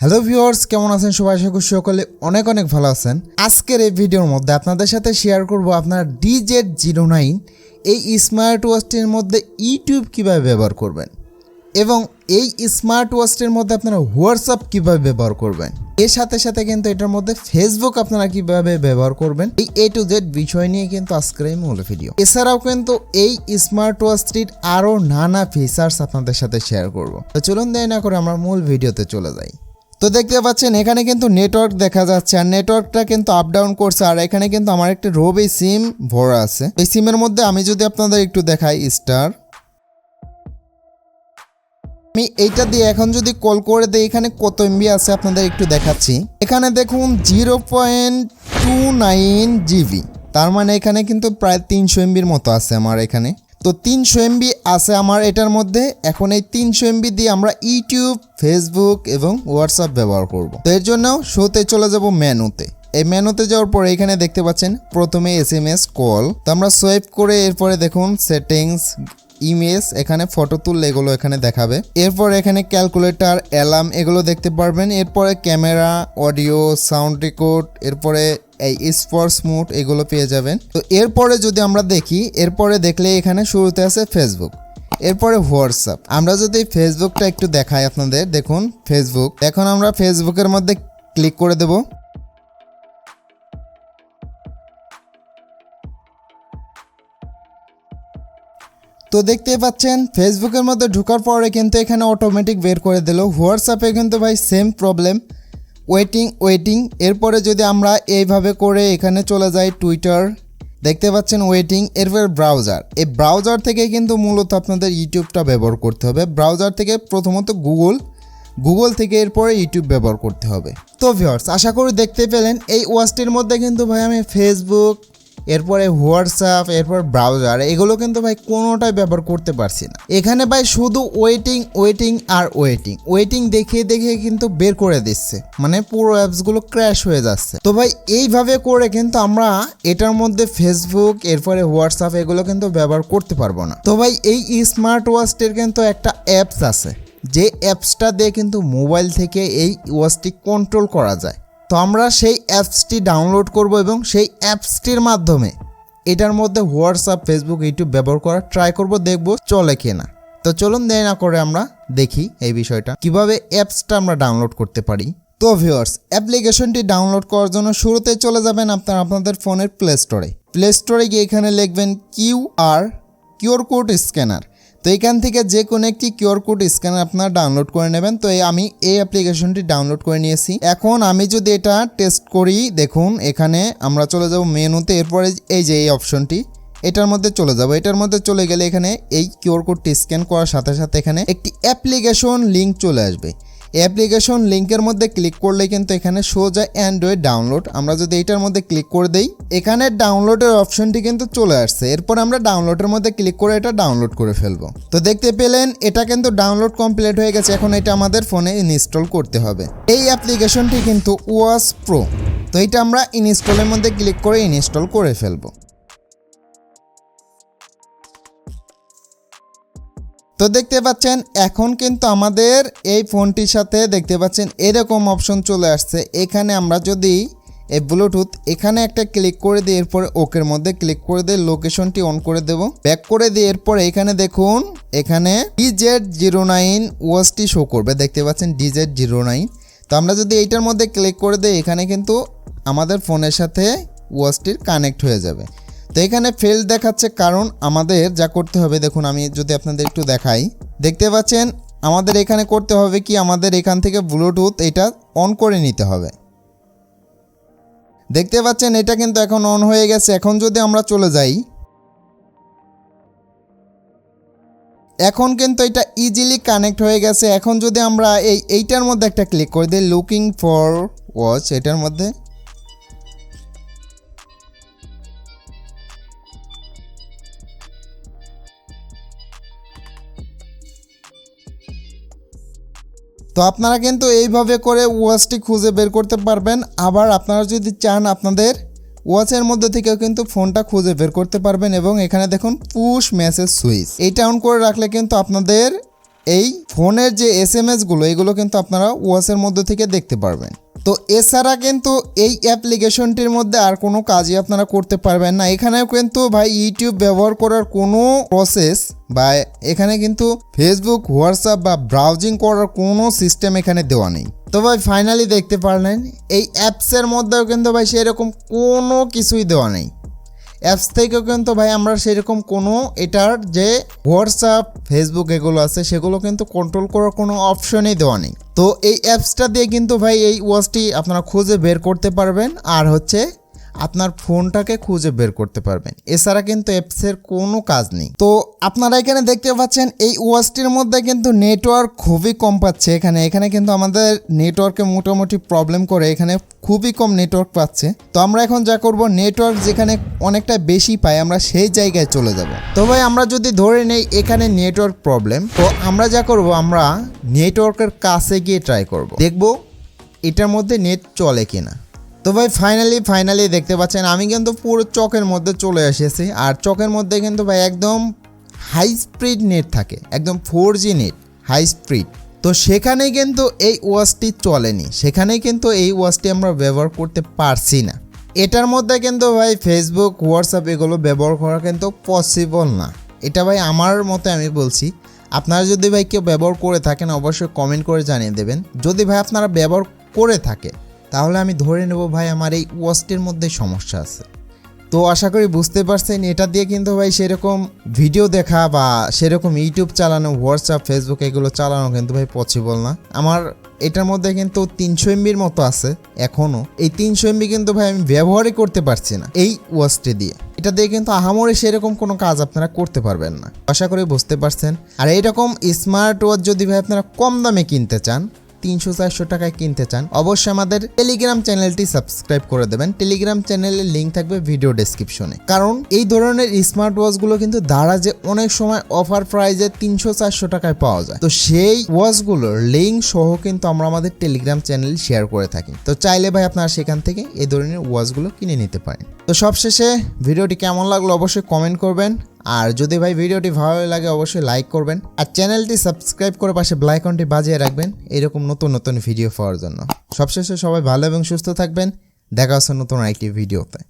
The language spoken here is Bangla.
হ্যালো ভিউয়ার্স কেমন আছেন? সবাই আশা করি সকলে অনেক অনেক ভালো আছেন। আজকের এই ভিডিওর মধ্যে আপনাদের সাথে শেয়ার করব আপনার ডিজেড জিরো নাইন এই স্মার্ট ওয়াচটির মধ্যে ইউটিউব কীভাবে ব্যবহার করবেন এবং এই স্মার্ট ওয়াচটির মধ্যে আপনারা হোয়াটসঅ্যাপ কীভাবে ব্যবহার করবেন। এর সাথে সাথে কিন্তু এটার মধ্যে ফেসবুক আপনারা কীভাবে ব্যবহার করবেন। এই এ টু জেড বিষয় নিয়ে কিন্তু আজকের এই মূল ভিডিও এছাড়াও কিন্তু এই স্মার্ট ওয়াচটির আরও নানা ফিচার্স আপনাদের সাথে শেয়ার করব। তো চলুন দেয় না করে আমরা মূল ভিডিওতে চলে যাই। তো দেখতে পাচ্ছেন, এখানে কিন্তু নেটওয়ার্ক দেখা যাচ্ছে আর নেটওয়ার্কটা কিন্তু আপ ডাউন করছে আর এখানে কিন্তু আমার একটি রবি সিম ভরা আছে। এই সিমের মধ্যে আমি যদি আপনাদের একটু দেখাই স্টার আমি এইটা দিয়ে এখন যদি কল করে দিই, এখানে কত এমবি আছে আপনাদের একটু দেখাচ্ছি। এখানে দেখুন zero point two nine GB তার মানে এখানে কিন্তু প্রায় তিনশো এমবির মতো আছে আমার এখানে। তো তিনশো এমবি আছে আমার এটার মধ্যে। এখন এই তিনশো এমবি দিয়ে আমরা ইউটিউব, ফেসবুক এবং হোয়াটসঅ্যাপ ব্যবহার করব। তো এর জন্য শোতে চলে যাব মেনুতে এই মেনুতে যাওয়ার পরে এখানে দেখতে পাচ্ছেন, প্রথমে এস এম এস কল। তো আমরা সোয়াইপ করে এরপরে দেখুন সেটিংস, ইমেজ, এখানে ফটো তুললে এগুলো এখানে দেখাবে। এরপর এখানে ক্যালকুলেটর, অ্যালার্ম এগুলো দেখতে পারবেন। এরপরে ক্যামেরা, অডিও, সাউন্ড রেকর্ড, এরপরে এই স্পোর্টস মুড এগুলো পেয়ে যাবেন। তো এরপরে যদি আমরা দেখি, এরপরে দেখলে এখানে শুরুতে আছে ফেসবুক এরপরে হোয়াটসঅ্যাপ আমরা যদি ফেসবুকটা একটু দেখাই আপনাদের, দেখুন ফেসবুক এখন আমরা ফেসবুকের মধ্যে ক্লিক করে দেবো। তো দেখতেই পাচ্ছেন ফেসবুকের মধ্যে ঢোকার পরে কিন্তু এখানে অটোমেটিক বের করে দিল। হোয়াটসঅ্যাপে কিন্তু ভাই সেম প্রবলেম ওয়েটিং ওয়েটিং এরপরে যদি আমরা এইভাবে করে এখানে চলে যাই টুইটার দেখতে পাচ্ছেন ওয়েটিং এরপর ব্রাউজার এই ব্রাউজার থেকে কিন্তু মূলত আপনাদের ইউটিউবটা ব্যবহার করতে হবে। ব্রাউজার থেকে প্রথমত গুগল গুগল থেকে এরপরে ইউটিউব ব্যবহার করতে হবে। তো ভিউয়ার্স আশা করি দেখতে পেলেন। এই ওয়াচটির মধ্যে কিন্তু ভাই আমি ফেসবুক এরপরে হোয়াটসঅ্যাপ, এরপর ব্রাউজার, এগুলো কিন্তু ভাই কোনোটাই ব্যবহার করতে পারছি না। এখানে ভাই শুধু ওয়েটিং ওয়েটিং আর ওয়েটিং ওয়েটিং দেখিয়ে দেখিয়ে কিন্তু বের করে দিচ্ছে। মানে পুরো অ্যাপসগুলো ক্র্যাশ হয়ে যাচ্ছে। তো ভাই এইভাবে করে কিন্তু আমরা এটার মধ্যে ফেসবুক এরপরে হোয়াটসঅ্যাপ এগুলো কিন্তু ব্যবহার করতে পারব না। তো ভাই এই স্মার্ট ওয়াচটির কিন্তু একটা অ্যাপস আছে। যে অ্যাপসটা দিয়ে কিন্তু মোবাইল থেকে এই ওয়াচটি কন্ট্রোল করা যায়। তো আমরা সেই অ্যাপসটি ডাউনলোড করব এবং সেই অ্যাপসটির মাধ্যমে এটার মধ্যে হোয়াটসঅ্যাপ, ফেসবুক, ইউটিউব ব্যবহার করা ট্রাই করব, দেখব চলে কিনা। তো চলুন দেরি না করে আমরা দেখি এই বিষয়টা, কীভাবে অ্যাপসটা আমরা ডাউনলোড করতে পারি। তো ভিউয়ার্স অ্যাপ্লিকেশনটি ডাউনলোড করার জন্য শুরুতে চলে যাবেন আপনার আপনাদের ফোনের প্লে স্টোরে। প্লে স্টোরে গিয়ে এখানে লিখবেন Q R QR code scanner. তো এখান থেকে যে কোনো একটি কিউআর কোড স্ক্যানার আপনারা ডাউনলোড করে নেবেন। তো আমি এই অ্যাপ্লিকেশনটি ডাউনলোড করে নিয়েছি। এখন আমি যদি এটা টেস্ট করি, দেখুন এখানে আমরা চলে যাব মেনুতে। এরপরে এই যে এই অপশনটি, এটার মধ্যে চলে যাব। এটার মধ্যে চলে গেলে এখানে এই কিউআর কোডটি স্ক্যান করার সাথে সাথে এখানে একটি অ্যাপ্লিকেশন লিঙ্ক চলে আসবে। অ্যাপ্লিকেশন লিঙ্কের মধ্যে ক্লিক করলে কিন্তু এখানে সোজা অ্যান্ড্রয়েড ডাউনলোড। আমরা যদি এটার মধ্যে ক্লিক করে দেই, এখানে ডাউনলোডের অপশনটি কিন্তু চলে আসছে। এরপর আমরা ডাউনলোডের মধ্যে ক্লিক করে এটা ডাউনলোড করে ফেলব। তো দেখতে পেলেন, এটা কিন্তু ডাউনলোড কমপ্লিট হয়ে গেছে। এখন এটা আমাদের ফোনে ইনস্টল করতে হবে। এই অ্যাপ্লিকেশনটি কিন্তু ওয়াস প্রো। তো এটা আমরা ইনস্টলের মধ্যে ক্লিক করে ইনস্টল করে ফেলব। তো দেখতে পাচ্ছেন, এখন কিন্তু আমাদের এই ফোনটির সাথে দেখতে পাচ্ছেন, এরকম অপশন চলে আসছে। এখানে আমরা যদি এই ব্লুটুথ এখানে একটা ক্লিক করে দিই এরপরে ওকের মধ্যে ক্লিক করে দিয়ে লোকেশনটি অন করে দেব। ব্যাক করে দিয়ে এরপরে এখানে দেখুন, এখানে ডিজেড জিরো নাইন ওয়াচটি শো করবে। দেখতে পাচ্ছেন ডিজেড জিরো নাইন তো আমরা যদি এইটার মধ্যে ক্লিক করে দিই, এখানে কিন্তু আমাদের ফোনের সাথে ওয়াচটির কানেক্ট হয়ে যাবে। তো এখানে ফেল দেখাচ্ছে কারণ আমাদের যা করতে হবে, দেখুন আমি যদি আপনাদের একটু দেখাই। দেখতে পাচ্ছেন, আমাদের এখানে করতে হবে কি, আমাদের এখান থেকে ব্লুটুথ এটা অন করে নিতে হবে। দেখতে পাচ্ছেন, এটা কিন্তু এখন অন হয়ে গেছে। এখন যদি আমরা চলে যাই, এখন কিন্তু এটা ইজিলি কানেক্ট হয়ে গেছে। এখন যদি আমরা এই, এইটার মধ্যে একটা ক্লিক করে দিই লুকিং ফর ওয়াচ এটার মধ্যে তো আপনারা কিন্তু এইভাবে করে ওয়াচটি খুঁজে বের করতে পারবেন। আবার আপনারা যদি চান আপনাদের ওয়াচের মধ্যে থেকেও কিন্তু ফোনটা খুঁজে বের করতে পারবেন এবং এখানে দেখুন পুশ মেসেজ সুইচ এইটা অন করে রাখলে কিন্তু আপনাদের এই ফোনের যে এস এম এসগুলো এগুলো কিন্তু আপনারা ওয়াচের মধ্যে থেকে দেখতে পারবেন। তো এছাড়া কিন্তু এই অ্যাপ্লিকেশনটির মধ্যে আর কোনো কাজই আপনারা করতে পারবেন না। এখানেও কিন্তু ভাই ইউটিউব ব্যবহার করার কোনো প্রসেস বা এখানে কিন্তু ফেসবুক হোয়াটসঅ্যাপ বা ব্রাউজিং করার কোনো সিস্টেম এখানে দেওয়া নেই। তো ভাই ফাইনালি দেখতে পারলেন, এই অ্যাপসের মধ্যেও কিন্তু ভাই সেরকম কোনো কিছুই দেওয়া নেই। অ্যাপস থেকেও কিন্তু ভাই আমরা সেরকম কোনো এটার যে হোয়াটসঅ্যাপ ফেসবুক এগুলো আছে, সেগুলো কিন্তু কন্ট্রোল করার কোনো অপশনই দেওয়া নেই। তো এই অ্যাপসটা দিয়ে কিন্তু ভাই এই ওয়াচটি আপনারা খুঁজে বের করতে পারবেন। আর হচ্ছে আপনার ফোনটাকে খুঁজে বের করতে পারবেন। এছাড়া কিন্তু অ্যাপসের কোনো কাজ নেই। তো আপনারা এখানে দেখতে পাচ্ছেন, এই ওয়াচটির মধ্যে কিন্তু নেটওয়ার্ক খুবই কম পাচ্ছে এখানে। এখানে কিন্তু আমাদের নেটওয়ার্কে মোটামুটি প্রবলেম করে এখানে খুবই কম নেটওয়ার্ক পাচ্ছে। তো আমরা এখন যা করব, নেটওয়ার্ক যেখানে অনেকটা বেশি পাই আমরা সেই জায়গায় চলে যাব। তো ভাই, আমরা যদি ধরে নেই এখানে নেটওয়ার্ক প্রবলেম, তো আমরা যা করব, আমরা নেটওয়ার্কের কাছে গিয়ে ট্রাই করব। দেখব এটার মধ্যে নেট চলে কিনা। তো ভাই ফাইনালি ফাইনালি দেখতে পাচ্ছেন, আমি কিন্তু পুরো চকের মধ্যে চলে এসেছি। আর চকের মধ্যে কিন্তু ভাই, একদম হাই স্পিড নেট থাকে। একদম four G net high speed তো সেখানেই কিন্তু এই ওয়াচটি চলেনি। সেখানেই কিন্তু এই ওয়াচটি আমরা ব্যবহার করতে পারছি না। এটার মধ্যে কিন্তু ভাই ফেসবুক হোয়াটসঅ্যাপ এগুলো ব্যবহার করা কিন্তু পসিবল না। এটা ভাই, আমার মতে আমি বলছি। আপনারা যদি ভাই কেউ ব্যবহার করে থাকেন, অবশ্যই কমেন্ট করে জানিয়ে দেবেন। যদি ভাই, আপনারা ব্যবহার করে থাকে তাহলে আমি ধরে নেব ভাই আমার এই ওয়াচটির মধ্যে সমস্যা আছে। তো আশা করি বুঝতে পারছেন, এটা দিয়ে কিন্তু ভাই সেরকম ভিডিও দেখা বা সেরকম ইউটিউব চালানো, হোয়াটসঅ্যাপ, ফেসবুক এগুলো চালানো কিন্তু ভাই পসিবল না। আমার এটার মধ্যে কিন্তু তিনশো এমবির মতো আছে এখনও এই তিনশো এমবি কিন্তু ভাই আমি ব্যবহারই করতে পারছি না এই ওয়াচটি দিয়ে। এটা দিয়ে কিন্তু আহামরি সেরকম কোনো কাজ আপনারা করতে পারবেন না। আশা করি বুঝতে পারছেন। আর এইরকম স্মার্ট ওয়াচ যদি ভাই আপনারা কম দামে কিনতে চান তিনশো চারশো টাকায় কিনতে চান, অবশ্যই আমাদের টেলিগ্রাম চ্যানেলটি সাবস্ক্রাইব করে দেবেন। টেলিগ্রাম চ্যানেলের লিঙ্ক থাকবে ভিডিও ডেসক্রিপশনে কারণ এই ধরনের স্মার্ট ওয়াচগুলো কিন্তু দারাজে অনেক সময় অফার প্রাইজে তিনশো চারশো টাকায় পাওয়া যায়। তো সেই ওয়াচগুলোর লিঙ্ক সহ কিন্তু আমরা আমাদের টেলিগ্রাম চ্যানেল শেয়ার করে থাকি। তো চাইলে ভাই আপনারা সেখান থেকে এই ধরনের ওয়াচগুলো কিনে নিতে পারেন। তো সবশেষে ভিডিওটি কেমন লাগল অবশ্যই কমেন্ট করবেন। আর যদি ভাই ভিডিওটি ভালো লাগে, অবশ্যই লাইক করবেন আর চ্যানেলটি সাবস্ক্রাইব করে পাশে ব্লাইকনটি বাজিয়ে রাখবেন। এরকম নতুন নতুন ভিডিও পাওয়ার জন্য। সবশেষে সবাই ভালো এবং সুস্থ থাকবেন। দেখা হচ্ছে নতুন আরেকটি ভিডিওতে